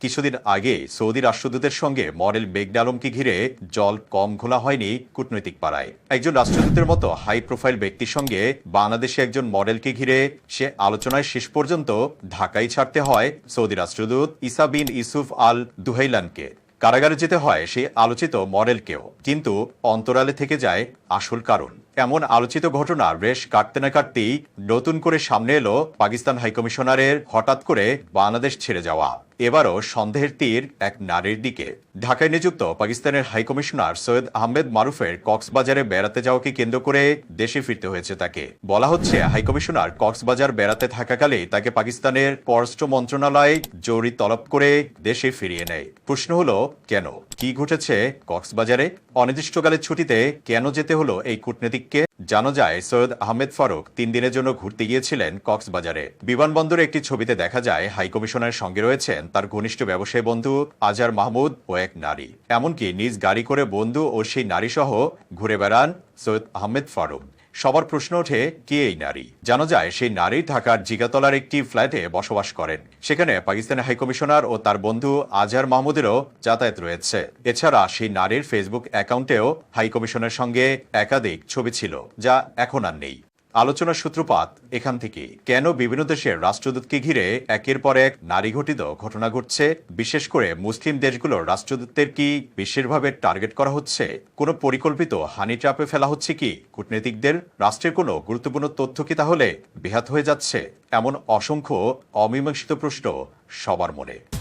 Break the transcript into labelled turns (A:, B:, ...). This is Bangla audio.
A: কিছুদিন আগে সৌদি রাষ্ট্রদূতের সঙ্গে মডেল মেঘনা আলমকে ঘিরে জল কম ঘোলা হয়নি কূটনৈতিক পাড়ায়। একজন রাষ্ট্রদূতের মতো হাই প্রোফাইল ব্যক্তির সঙ্গে বাংলাদেশে একজন মডেলকে ঘিরে সে আলোচনায় শেষ পর্যন্ত ঢাকাই ছাড়তে হয় সৌদি রাষ্ট্রদূত ইসা বিন ইসুফ আল দুহাইলানকে। কারাগারে যেতে হয় সেই আলোচিত মডেলকেও কিন্তু অন্তরালে থেকে যায় আসল কারণ। এমন আলোচিত ঘটনা? রেশ কাটতে না কাটতেই নতুন করে সামনে এলো পাকিস্তান হাইকমিশনারের হঠাৎ করে বাংলাদেশ ছেড়ে যাওয়া। এবারও সন্দেহের তীর এক নারীর দিকে। ঢাকায় নিযুক্ত পাকিস্তানের হাইকমিশনার সৈয়দ আহমেদ মারুফের কক্সবাজারে বেড়াতে যাওয়াকে কেন্দ্র করে দেশে ফিরতে হয়েছে তাকে। বলা হচ্ছে, হাইকমিশনার কক্সবাজার বেড়াতে থাকাকালে তাকে পাকিস্তানের পররাষ্ট্র মন্ত্রণালয় জরুরি তলব করে দেশে ফিরিয়ে নেয়। প্রশ্ন হলো, কেন? কি ঘটেছে? কক্সবাজারে অনির্দিষ্টকালের ছুটিতে কেন যেতে হলো এই কূটনীতিককে? জানা যায়, সৈয়দ আহমেদ ফারুক তিন দিনের জন্য ঘুরতে গিয়েছিলেন কক্সবাজারে। বিমানবন্দরে একটি ছবিতে দেখা যায় হাইকমিশনারের সঙ্গে রয়েছেন তার ঘনিষ্ঠ ব্যবসায়ী বন্ধু আজার মাহমুদ ও এক নারী। এমনকি নিজ গাড়ি করে বন্ধু ও সেই নারী সহ ঘুরে বেড়ান সৈয়দ আহমেদ ফারুক। সবার প্রশ্ন ওঠে, কে এই নারী? জানা যায়, সেই নারী ঢাকার জিগাতলার একটি ফ্ল্যাটে বসবাস করেন। সেখানে পাকিস্তানের হাইকমিশনার ও তার বন্ধু আজহার মাহমুদেরও যাতায়াত রয়েছে। এছাড়া সেই নারীর ফেসবুক অ্যাকাউন্টেও হাইকমিশনের সঙ্গে একাধিক ছবি ছিল, যা এখন আর নেই। আলোচনার সূত্রপাত এখান থেকে কেন বিভিন্ন দেশের রাষ্ট্রদূতকে ঘিরে একের পর এক নারী ঘটিত ঘটনা ঘটছে? বিশেষ করে মুসলিম দেশগুলোর রাষ্ট্রদূতদের কি বিশেষভাবে টার্গেট করা হচ্ছে? কোনো পরিকল্পিত হানি চাপে ফেলা হচ্ছে কি? কূটনীতিকদের রাষ্ট্রের কোনো গুরুত্বপূর্ণ তথ্য কি তাহলে? বেহাত হয়ে যাচ্ছে? এমন অসংখ্য অমীমাংসিত প্রশ্ন সবার মনে।